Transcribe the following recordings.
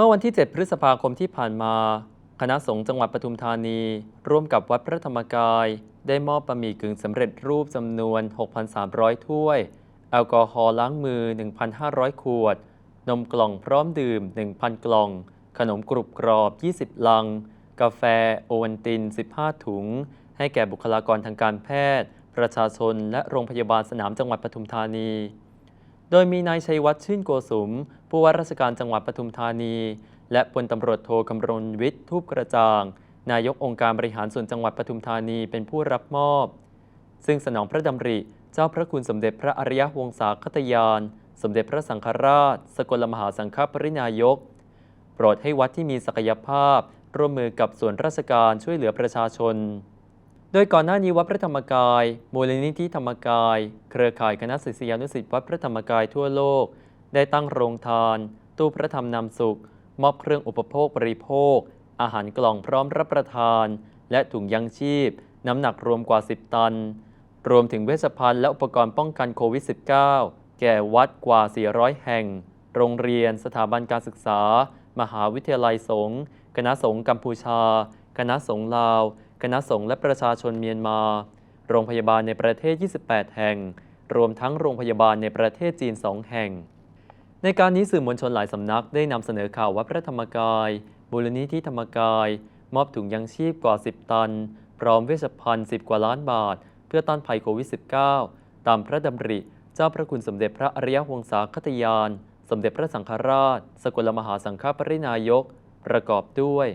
มื่อวันที่ 7 พฤษภาคมที่ผ่านมา คณะสงฆ์จังหวัดปทุมธานี ร่วมกับวัดพระธรรมกาย ได้มอบบะหมี่กึ่งสำเร็จรูปจำนวน 6,300 ถ้วย แอลกอฮอล์ล้างมือ 1,500 ขวด นมกล่องพร้อมดื่ม 1,000 กล่อง ขนมกรุบกรอบ 20 ลัง กาแฟโอวัลติน 15 ถุง ให้แก่บุคลากรทางการแพทย์ ประชาชนและโรงพยาบาลสนามจังหวัดปทุมธานี โดยมีนายชัยวัฒน์ชื่นโกสุม ผู้ว่าราชการจังหวัดปทุมธานี และพลตำรวจโทคำรณวิทย์ทูปกระจ่าง นายกองค์การบริหารส่วนจังหวัดปทุมธานีเป็นผู้รับมอบ ซึ่งสนองพระดำริ เจ้าพระคุณสมเด็จพระอริยวงศาคตยาน สมเด็จพระสังฆราช สกลมหาสังฆปรินายก โปรดให้วัดที่มีศักยภาพ ร่วมมือกับส่วนราชการช่วยเหลือประชาชน โดยก่อนหน้านี้วัดพระธรรมกาย มูลนิธิธรรมกาย เครือข่ายคณะศิษยานุศิษย์วัดพระธรรมกายทั่วโลก ได้ตั้งโรงทาน ตู้พระธรรมนำสุข มอบเครื่องอุปโภคบริโภค อาหารกล่องพร้อมรับประทาน และถุงยังชีพ น้ำหนักรวมกว่า 10 ตัน รวมถึงเวชภัณฑ์และอุปกรณ์ป้องกันโควิด -19 แก่วัดกว่า 400 แห่ง โรงเรียน สถาบันการศึกษา มหาวิทยาลัยสงฆ์คณะสงฆ์กัมพูชา คณะสงฆ์ลาว คณะสงฆ์และประชาชนเมียนมา โรงพยาบาลในประเทศ 28 แห่ง รวมทั้งโรงพยาบาลในประเทศจีน 2 แห่ง ในการนี้สื่อมวลชนหลายสำนักได้นำเสนอข่าววัดพระธรรมกายมูลนิธิธรรมกาย มอบถุงยังชีพกว่า 10 ตัน พร้อมเวชภัณฑ์ 10 กว่าล้านบาท เพื่อต้านภัยโควิด -19 ตามพระดำริ เจ้าพระคุณสมเด็จพระอริยวงศาคตยาน สมเด็จพระสังฆราช สกลมหาสังฆปรินายก ประกอบด้วย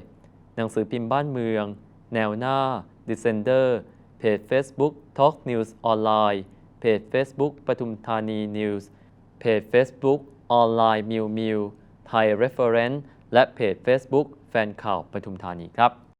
หนังสือพิมพ์บ้านเมือง แนวหน้า Descender เพจ Facebook Talk News ออนไลน์เพจ Facebook ปทุมธานี News เพจ Facebook ออนไลน์มิวมิวไทย Reference และเพจ Facebook แฟนข่าวปทุมธานีครับ